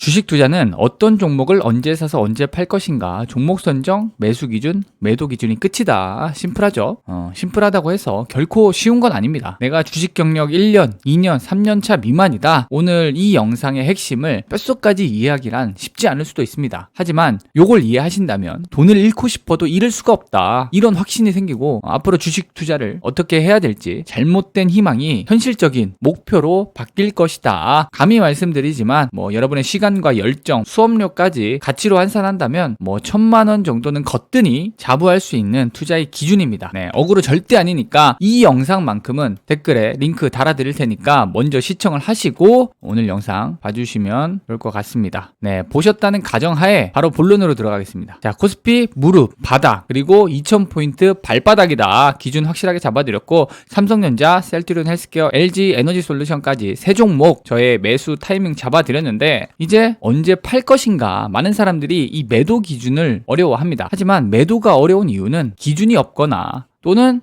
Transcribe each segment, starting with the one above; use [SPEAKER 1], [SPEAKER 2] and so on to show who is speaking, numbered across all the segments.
[SPEAKER 1] 주식 투자는 어떤 종목을 언제 사서 언제 팔 것인가 종목 선정, 매수 기준, 매도 기준이 끝이다. 심플하죠? 어, 심플하다고 해서 결코 쉬운 건 아닙니다. 내가 주식 경력 1년, 2년, 3년 차 미만이다. 오늘 이 영상의 핵심을 뼛속까지 이해하기란 쉽지 않을 수도 있습니다. 하지만 요걸 이해하신다면 돈을 잃고 싶어도 잃을 수가 없다. 이런 확신이 생기고 어, 앞으로 주식 투자를 어떻게 해야 될지 잘못된 희망이 현실적인 목표로 바뀔 것이다. 감히 말씀드리지만 뭐 여러분의 시간 시간과 열정, 수업료까지 가치로 환산한다면 뭐 천만 원 정도는 거뜬히 자부할 수 있는 투자의 기준입니다. 네, 억울로 절대 아니니까 이 영상만큼은 댓글에 링크 달아드릴 테니까 먼저 시청을 하시고 오늘 영상 봐주시면 좋을 것 같습니다. 네, 보셨다는 가정하에 바로 본론으로 들어가겠습니다. 자, 코스피 무릎, 바닥, 그리고 2000포인트 발바닥이다. 기준 확실하게 잡아드렸고 삼성전자, 셀트리온 헬스케어, LG 에너지 솔루션까지 세 종목 저의 매수 타이밍 잡아드렸는데 이제 언제 팔 것인가 많은 사람들이 이 매도 기준을 어려워합니다. 하지만 매도가 어려운 이유는 기준이 없거나 또는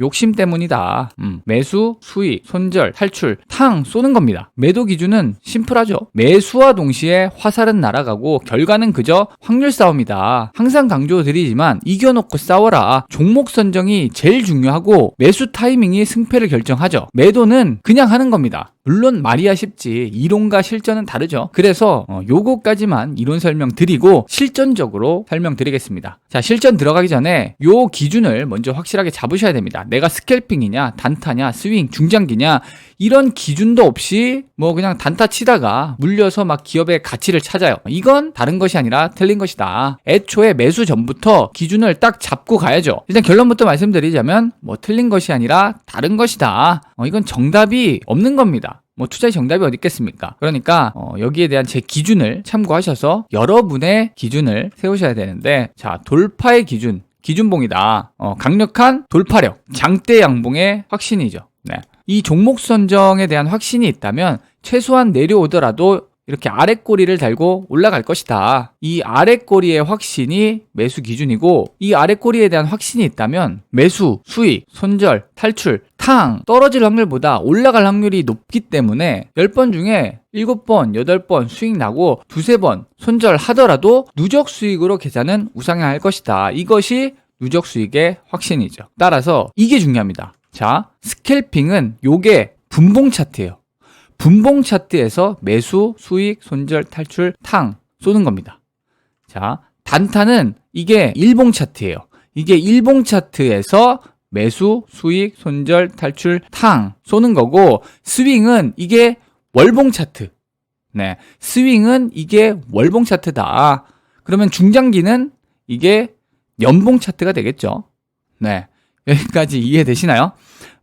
[SPEAKER 1] 욕심 때문이다. 음, 매수, 수익, 손절, 탈출, 탕 쏘는 겁니다. 매도 기준은 심플하죠. 매수와 동시에 화살은 날아가고 결과는 그저 확률 싸움이다. 항상 강조드리지만 이겨놓고 싸워라. 종목 선정이 제일 중요하고 매수 타이밍이 승패를 결정하죠. 매도는 그냥 하는 겁니다. 물론 말이야 쉽지 이론과 실전은 다르죠. 그래서 어, 요거까지만 이론 설명 드리고 실전적으로 설명드리겠습니다. 자 실전 들어가기 전에 요 기준을 먼저 확실하게 잡으셔야 됩니다. 내가 스캘핑이냐 단타냐 스윙 중장기냐 이런 기준도 없이 뭐 그냥 단타 치다가 물려서 막 기업의 가치를 찾아요. 이건 다른 것이 아니라 틀린 것이다. 애초에 매수 전부터 기준을 딱 잡고 가야죠. 일단 결론부터 말씀드리자면 뭐 틀린 것이 아니라 다른 것이다. 어, 이건 정답이 없는 겁니다. 뭐 투자의 정답이 어디 있겠습니까? 그러니까 어, 여기에 대한 제 기준을 참고하셔서 여러분의 기준을 세우셔야 되는데 자 돌파의 기준 기준봉이다. 어, 강력한 돌파력 장대 양봉의 확신이죠. 네. 이 종목 선정에 대한 확신이 있다면 최소한 내려오더라도 이렇게 아랫꼬리를 달고 올라갈 것이다. 이 아랫꼬리의 확신이 매수 기준이고 이 아랫꼬리에 대한 확신이 있다면 매수, 수익, 손절, 탈출, 탕 떨어질 확률보다 올라갈 확률이 높기 때문에 10번 중에 7번, 8번 수익 나고 두세 번 손절하더라도 누적 수익으로 계산은 우상향할 것이다. 이것이 누적 수익의 확신이죠. 따라서 이게 중요합니다. 자, 스캘핑은 요게 분봉 차트예요. 분봉 차트에서 매수, 수익, 손절, 탈출, 탕 쏘는 겁니다. 자, 단타는 이게 일봉 차트예요. 이게 일봉 차트에서 매수, 수익, 손절, 탈출, 탕 쏘는 거고 스윙은 이게 월봉 차트. 네. 스윙은 이게 월봉 차트다. 그러면 중장기는 이게 연봉 차트가 되겠죠. 네. 여기까지 이해되시나요?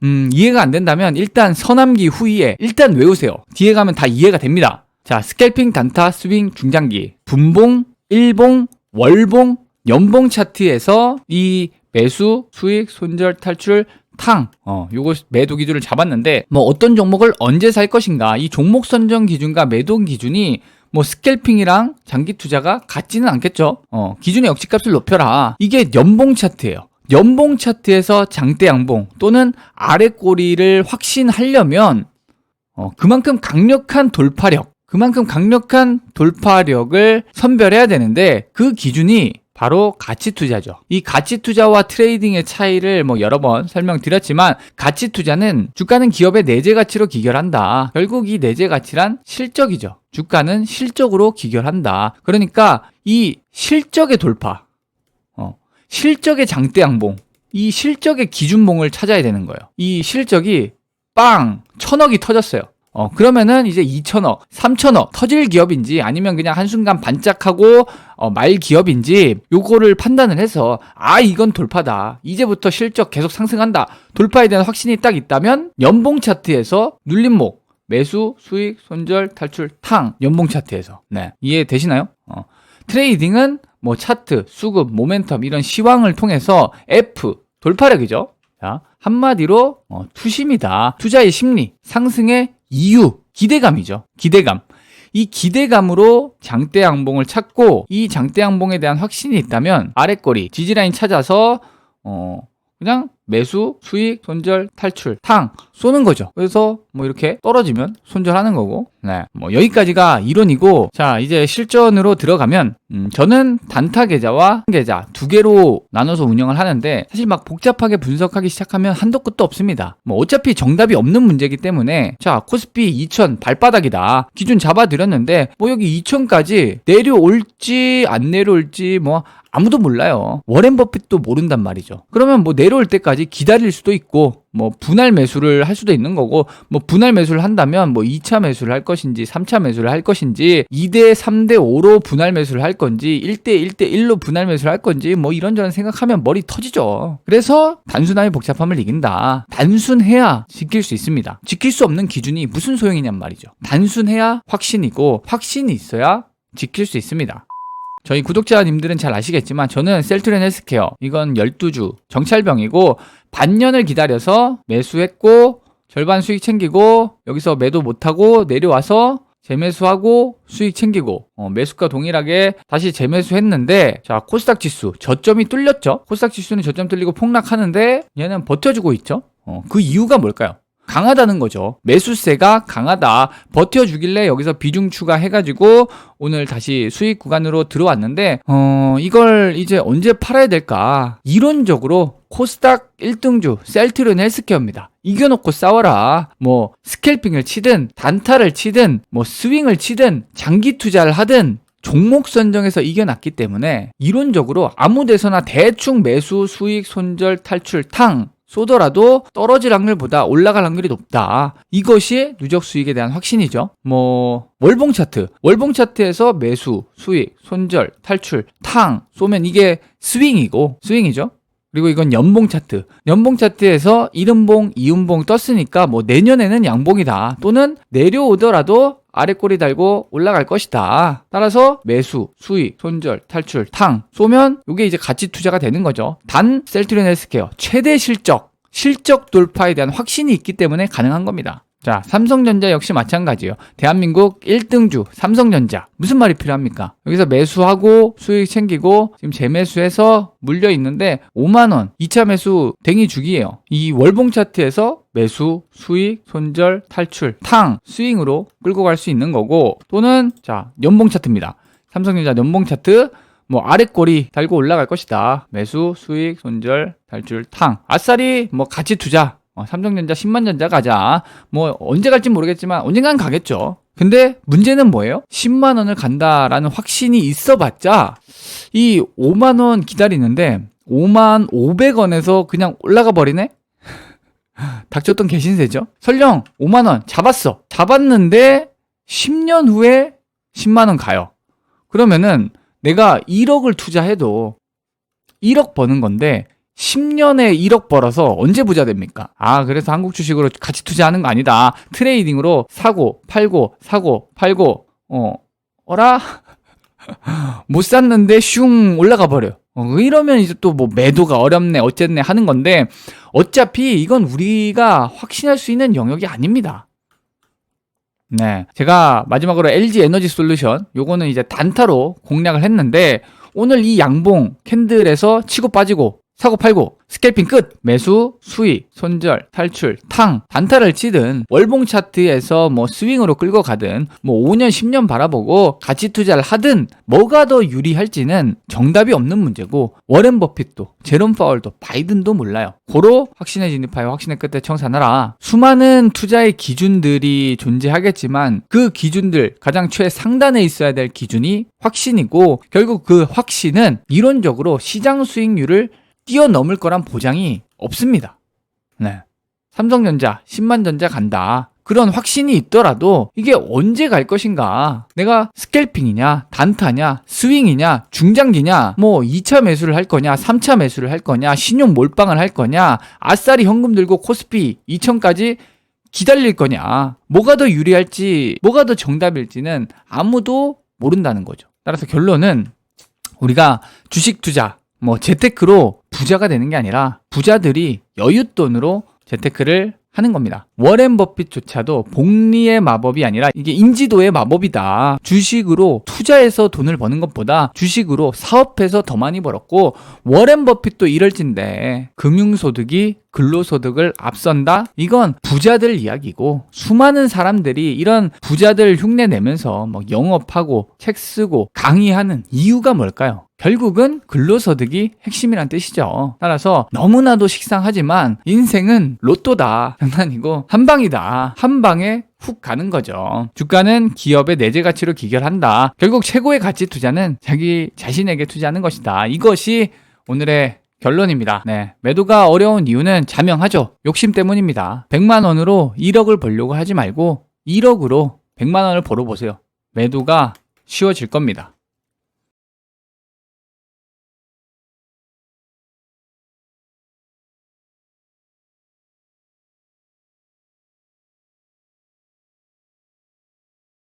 [SPEAKER 1] 음, 이해가 안 된다면 일단 서남기 후에 일단 외우세요. 뒤에 가면 다 이해가 됩니다. 자, 스캘핑, 단타, 스윙, 중장기, 분봉, 일봉, 월봉, 연봉 차트에서 이 매수, 수익, 손절, 탈출, 탕, 어, 요거 매도 기준을 잡았는데, 뭐 어떤 종목을 언제 살 것인가, 이 종목 선정 기준과 매도 기준이 뭐 스캘핑이랑 장기 투자가 같지는 않겠죠. 어, 기준의 역지값을 높여라. 이게 연봉 차트예요. 연봉 차트에서 장대 양봉 또는 아래 꼬리를 확신하려면 어, 그만큼 강력한 돌파력, 그만큼 강력한 돌파력을 선별해야 되는데 그 기준이 바로 가치 투자죠. 이 가치 투자와 트레이딩의 차이를 뭐 여러 번 설명드렸지만 가치 투자는 주가는 기업의 내재 가치로 기결한다. 결국 이 내재 가치란 실적이죠. 주가는 실적으로 기결한다. 그러니까 이 실적의 돌파, 실적의 장대 양봉, 이 실적의 기준봉을 찾아야 되는 거예요. 이 실적이 빵 천억이 터졌어요. 어, 그러면은 이제 2천억, 3천억 터질 기업인지 아니면 그냥 한순간 반짝하고 어, 말 기업인지 요거를 판단을 해서 아, 이건 돌파다. 이제부터 실적 계속 상승한다. 돌파에 대한 확신이 딱 있다면 연봉 차트에서 눌림목, 매수, 수익, 손절, 탈출, 탕, 연봉 차트에서. 네. 이해 되시나요? 어. 트레이딩은 뭐 차트, 수급, 모멘텀 이런 시황을 통해서 F 돌파력이죠. 자, 한마디로 어, 투심이다. 투자의 심리, 상승의 이유, 기대감이죠. 기대감. 이 기대감으로 장대 양봉을 찾고 이 장대 양봉에 대한 확신이 있다면 아랫거리 지지라인 찾아서 어 그냥 매수, 수익, 손절, 탈출, 탕 쏘는 거죠. 그래서 뭐 이렇게 떨어지면 손절하는 거고. 네. 뭐 여기까지가 이론이고 자, 이제 실전으로 들어가면 음, 저는 단타 계좌와 계좌 두 개로 나눠서 운영을 하는데 사실 막 복잡하게 분석하기 시작하면 한도 끝도 없습니다. 뭐 어차피 정답이 없는 문제이기 때문에 자, 코스피 2000 발바닥이다. 기준 잡아 드렸는데 뭐 여기 2000까지 내려올지 안 내려올지 뭐 아무도 몰라요. 워렌 버핏도 모른단 말이죠. 그러면 뭐 내려올 때까지 기다릴 수도 있고 뭐 분할 매수를 할 수도 있는 거고 뭐 분할 매수를 한다면 뭐 2차 매수를 할 것인지 3차 매수를 할 것인지 2대 3대 5로 분할 매수를 할 건지 1대 1대 1로 분할 매수를 할 건지 뭐 이런저런 생각하면 머리 터지죠. 그래서 단순함이 복잡함을 이긴다. 단순해야 지킬 수 있습니다. 지킬 수 없는 기준이 무슨 소용이냔 말이죠. 단순해야 확신이고 확신이 있어야 지킬 수 있습니다. 저희 구독자님들은 잘 아시겠지만 저는 셀트렌 헬스케어 이건 12주 정찰병이고 반년을 기다려서 매수했고 절반 수익 챙기고 여기서 매도 못하고 내려와서 재매수하고 수익 챙기고 어, 매수가 동일하게 다시 재매수했는데 자 코스닥 지수 저점이 뚫렸죠? 코스닥 지수는 저점 뚫리고 폭락하는데 얘는 버텨주고 있죠? 어, 그 이유가 뭘까요 강하다는 거죠. 매수세가 강하다. 버텨주길래 여기서 비중 추가해가지고 오늘 다시 수익 구간으로 들어왔는데, 어, 이걸 이제 언제 팔아야 될까? 이론적으로 코스닥 1등주 셀트리온 헬스케어입니다. 이겨놓고 싸워라. 뭐, 스캘핑을 치든, 단타를 치든, 뭐, 스윙을 치든, 장기 투자를 하든, 종목 선정에서 이겨놨기 때문에 이론적으로 아무 데서나 대충 매수, 수익, 손절, 탈출, 탕 쏘더라도 떨어질 확률보다 올라갈 확률이 높다. 이것이 누적 수익에 대한 확신이죠. 뭐 월봉 차트, 월봉 차트에서 매수, 수익, 손절, 탈출, 탕 쏘면 이게 스윙이고 스윙이죠. 그리고 이건 연봉 차트. 연봉 차트에서 1음봉, 2음봉 떴으니까 뭐 내년에는 양봉이다. 또는 내려오더라도 아래 꼬리 달고 올라갈 것이다. 따라서 매수, 수익, 손절, 탈출, 탕 쏘면 이게 이제 가치 투자가 되는 거죠. 단 셀트리온 헬스케어 최대 실적, 실적 돌파에 대한 확신이 있기 때문에 가능한 겁니다. 자, 삼성전자 역시 마찬가지예요. 대한민국 1등주 삼성전자. 무슨 말이 필요합니까? 여기서 매수하고 수익 챙기고 지금 재매수해서 물려 있는데 5만 원 2차 매수 댕이 주기예요. 이 월봉 차트에서 매수, 수익, 손절, 탈출, 탕, 스윙으로 끌고 갈 수 있는 거고 또는 자, 연봉 차트입니다. 삼성전자 연봉 차트 뭐 아래 꼬리 달고 올라갈 것이다. 매수, 수익, 손절, 탈출, 탕. 아싸리 뭐 가치 투자. 어, 삼성전자 10만 전자 가자. 뭐 언제 갈지 모르겠지만 언젠간 가겠죠. 근데 문제는 뭐예요? 10만 원을 간다라는 확신이 있어봤자 이 5만 원 기다리는데 5만 500원에서 그냥 올라가 버리네? 닥쳤던 개신세죠? 설령 5만 원 잡았어. 잡았는데 10년 후에 10만 원 가요. 그러면은 내가 1억을 투자해도 1억 버는 건데 10년에 1억 벌어서 언제 부자 됩니까? 아, 그래서 한국 주식으로 같이 투자하는 거 아니다. 트레이딩으로 사고, 팔고, 사고, 팔고, 어, 어라? 못 샀는데 슝 올라가 버려. 어, 이러면 이제 또 뭐 매도가 어렵네, 어쨌네 하는 건데, 어차피 이건 우리가 확신할 수 있는 영역이 아닙니다. 네. 제가 마지막으로 LG 에너지 솔루션, 요거는 이제 단타로 공략을 했는데, 오늘 이 양봉 캔들에서 치고 빠지고 사고 팔고 스캘핑 끝. 매수 수익 손절 탈출 탕. 단타를 치든 월봉 차트에서 뭐 스윙으로 끌고 가든 뭐 5년 10년 바라보고 가치 투자를 하든 뭐가 더 유리할지는 정답이 없는 문제고 워렌 버핏도 제롬 파월도 바이든도 몰라요. 고로 확신에 진입하여 확신의 끝에 청산하라. 수많은 투자의 기준들이 존재하겠지만 그 기준들 가장 최상단에 있어야 될 기준이 확신이고 결국 그 확신은 이론적으로 시장 수익률을 뛰어넘을 거란 보장이 없습니다. 네. 삼성전자 10만 전자 간다. 그런 확신이 있더라도 이게 언제 갈 것인가? 내가 스캘핑이냐, 단타냐, 스윙이냐, 중장기냐, 뭐 2차 매수를 할 거냐, 3차 매수를 할 거냐, 신용 몰빵을 할 거냐, 아싸리 현금 들고 코스피 2000까지 기다릴 거냐, 뭐가 더 유리할지, 뭐가 더 정답일지는 아무도 모른다는 거죠. 따라서 결론은 우리가 주식 투자, 뭐 재테크로 부자가 되는 게 아니라 부자들이 여윳돈으로 재테크를 하는 겁니다. 워렌 버핏조차도 복리의 마법이 아니라 이게 인지도의 마법이다. 주식으로 투자해서 돈을 버는 것보다 주식으로 사업해서 더 많이 벌었고 워렌 버핏도 이럴진데 금융소득이 근로소득을 앞선다? 이건 부자들 이야기고 수많은 사람들이 이런 부자들 흉내 내면서 뭐 영업하고 책 쓰고 강의하는 이유가 뭘까요? 결국은 근로소득이 핵심이란 뜻이죠. 따라서 너무나도 식상하지만 인생은 로또다. 장난이고 한 방이다. 한 방에 훅 가는 거죠. 주가는 기업의 내재 가치로 기결한다. 결국 최고의 가치 투자는 자기 자신에게 투자하는 것이다. 이것이 오늘의 결론입니다. 네. 매도가 어려운 이유는 자명하죠. 욕심 때문입니다. 100만 원으로 1억을 벌려고 하지 말고 1억으로 100만 원을 벌어보세요. 매도가 쉬워질 겁니다.